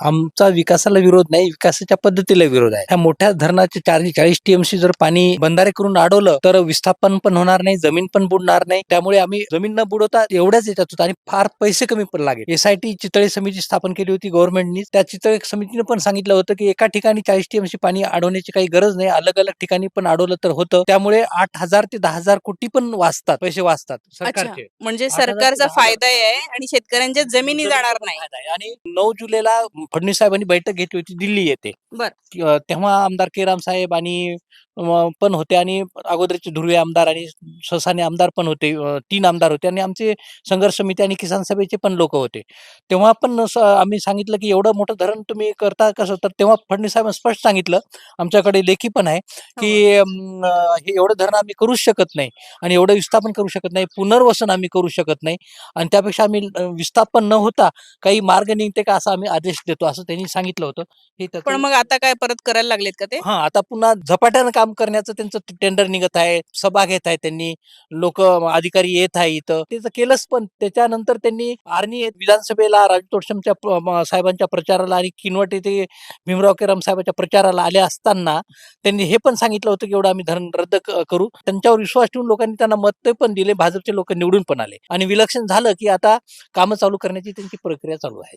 आमचा विकासाला विरोध नाही विकासाच्या पद्धतीला विरोध आहे. ह्या मोठ्या धरणाचे चाळीस चाळीस टीएमसी जर पाणी बंधारे करून अडवलं तर विस्थापन पण होणार नाही जमीन पण बुडणार नाही. त्यामुळे आम्ही जमीन न बुडवता एवढ्याच याच्यात होतो आणि फार पैसे कमी पण लागेल. एसआयटी चितळे समिती स्थापन केली होती गव्हर्नमेंटनी त्या चितळे समितीने पण सांगितलं होतं की एका ठिकाणी चाळीस टीएमसी पाणी अडवण्याची काही गरज नाही. अलग अलग ठिकाणी पण अडवलं तर होतं. त्यामुळे आठ हजार ते दहा हजार कोटी पण वाचतात पैसे वाचतात सरकारचे. म्हणजे सरकारचा. फायदा आहे आणि शेतकऱ्यांच्या जमिनी जाणार नाही. आणि नऊ जुलैला फडणवीस साहेबांनी बैठक घेतली होती दिल्ली येथे बर. तेव्हा आमदार केराम साहेब आणि पण होते आणि अगोदरचे धुर्वे आमदार आणि ससाने आमदार पण होते. तीन आमदार होते आणि आमचे संघर्ष समिती आणि किसान सभेचे पण लोक होते. तेव्हा पण आम्ही सांगितलं की एवढं मोठं धरण तुम्ही करता कसं? तर तेव्हा फडणवीस साहेबांनी स्पष्ट सांगितलं आमच्याकडे लेखी पण आहे की अ, हे एवढं धरण आम्ही करूच शकत नाही आणि एवढं विस्थापन करू शकत नाही. पुनर्वसन आम्ही करू शकत नाही आणि त्यापेक्षा आम्ही विस्थापन न होता काही मार्ग निघते का असा आम्ही आदेश देतो असं त्यांनी सांगितलं होतं. हे पण मग आता काय? परत करायला लागलेत का ते? हा आता पुन्हा झपाट्यानं काम करण्याचं त्यांचं टेंडर निघत आहे सभा घेत आहे त्यांनी लोक अधिकारी येत आहे इथं. त्याचं केलंच पण त्याच्यानंतर त्यांनी आर्णी विधानसभेला राजू साहेबांच्या प्रचाराला आणि किनवट येथे भीमराव केराम साहेबांच्या प्रचाराला आले असताना त्यांनी हे पण सांगितलं होतं की एवढं आम्ही धरण रद्द करू. त्यांच्यावर विश्वास ठेवून लोकांनी त्यांना मत पण दिले भाजपचे लोक निवडून पण आले. आणि विलक्षण झालं की आता कामं चालू करण्याची त्यांची प्रक्रिया चालू आहे.